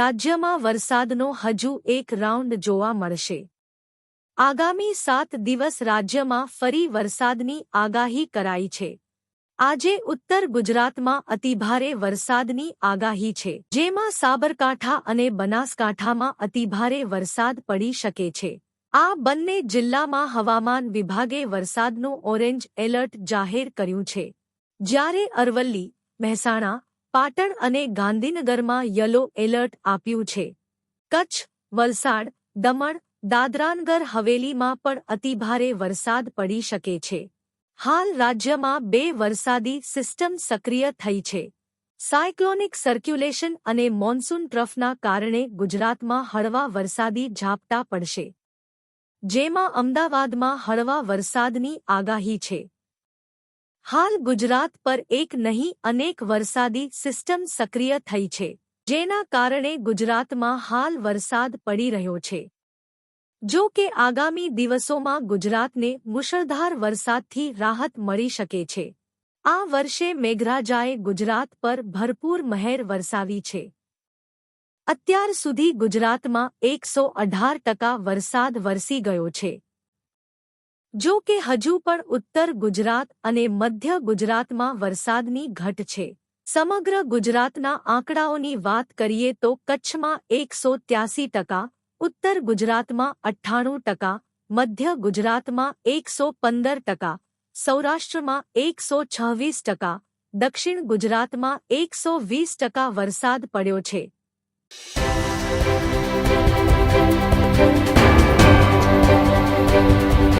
રાજ્યમાં વરસાદનો હજુ એક રાઉન્ડ જોવા મળશે. આગામી સાત દિવસ રાજ્યમાં ફરી વરસાદની આગાહી કરાઈ છે. આજે ઉત્તર ગુજરાતમાં અતિભારે વરસાદની આગાહી છે, જેમાં સાબરકાંઠા અને બનાસકાંઠામાં અતિભારે વરસાદ પડી શકે છે. આ બંને જિલ્લામાં હવામાન વિભાગે વરસાદનું ઓરેન્જ એલર્ટ જાહેર કર્યું છે. જ્યારે અરવલ્લી, મહેસાણા પાટણ અને ગાંધીનગરમાં યલો એલર્ટ આપ્યું છે. કચ્છ, વલસાડ, દમણ, દાદરાનગર હવેલીમાં પણ અતિભારે વરસાદ પડી શકે છે. હાલ રાજ્યમાં બે વરસાદી સિસ્ટમ સક્રિય થઈ છે. સાયક્લોનિક સર્ક્યુલેશન અને મોન્સૂન ટ્રફના કારણે ગુજરાતમાં હળવા વરસાદી ઝાપટા પડશે. જેમાં અમદાવાદમાં હળવા વરસાદની આગાહી છે. હાલ ગુજરાત પર એક નહીં, અનેક વરસાદી સિસ્ટમ સક્રિય થઈ છે, જેના કારણે ગુજરાતમાં હાલ વરસાદ પડી રહ્યો છે. જો કે આગામી દિવસોમાં ગુજરાતને મુશળધાર વરસાદથી રાહત મળી શકે છે. આ વર્ષે મેઘરાજાએ ગુજરાત પર ભરપૂર મહેર વરસાવી છે. અત્યાર સુધી ગુજરાતમાં એકસો અઢાર ટકા વરસાદ વરસી ગયો છે. જો કે હજુ પણ ઉત્તર ગુજરાત અને મધ્ય ગુજરાતમાં વરસાદની ઘટ છે. સમગ્ર ગુજરાતના આંકડાઓની વાત કરીએ તો કચ્છમાં એકસો ત્યાસી ટકા, ઉત્તર ગુજરાતમાં અઠ્ઠાણું ટકા, મધ્ય ગુજરાતમાં એકસો પંદર ટકા, સૌરાષ્ટ્રમાં એકસો છવ્વીસ ટકા, દક્ષિણ ગુજરાતમાં એકસો વીસ ટકા વરસાદ પડ્યો છે.